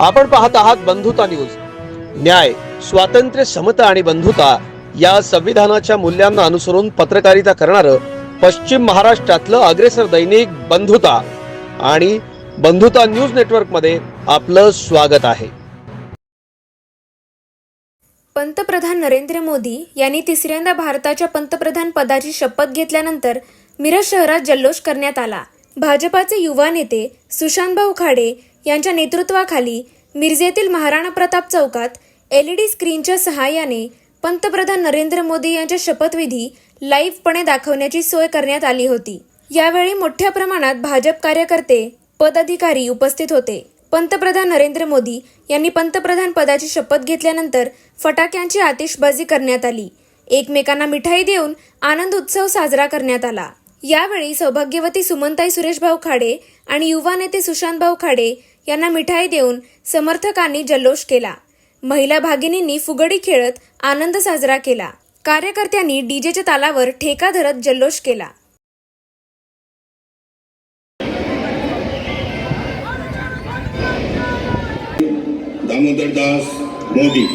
आपण पाहत आहात बंधुता न्यूज. न्याय स्वातंत्र्य समता आणि बंधुता या संविधानाच्या मूल्यांना अनुसरून पत्रकारिता करणारं पश्चिम महाराष्ट्रातलं अग्रेसर दैनिक बंधुता आणि बंधुता न्यूज नेटवर्कमध्ये आपलं स्वागत आहे. पंतप्रधान नरेंद्र मोदी यांनी तिसऱ्यांदा भारताच्या पंतप्रधान पदाची शपथ घेतल्यानंतर मिरज शहरात जल्लोष करण्यात आला. भाजपाचे युवा नेते सुशांतभाऊ खाडे यांच्या नेतृत्वाखाली मिरजेतील महाराणा प्रताप चौकात एलईडी स्क्रीनच्या सहाय्याने पंतप्रधान नरेंद्र मोदी यांच्या शपथविधी लाईव्हपणे दाखवण्याची सोय करण्यात आली होती. यावेळी मोठ्या प्रमाणात भाजप कार्यकर्ते पदाधिकारी उपस्थित होते. पंतप्रधान नरेंद्र मोदी यांनी पंतप्रधान पदाची शपथ घेतल्यानंतर फटाक्यांची आतिषबाजी करण्यात आली. एकमेकांना मिठाई देऊन आनंद उत्सव साजरा करण्यात आला. यावेळी सौभाग्यवती सुमनताई सुरेशभाऊ खाडे आणि युवा नेते सुशांतभाऊ खाडे यांना मिठाई देऊन समर्थकांनी जल्लोष केला. महिला भागिनींनी फुगडी खेळत आनंद साजरा केला. कार्यकर्त्यांनी डीजेच्या तालावर ठेका धरत जल्लोष केला. दामोदरदास मोदी.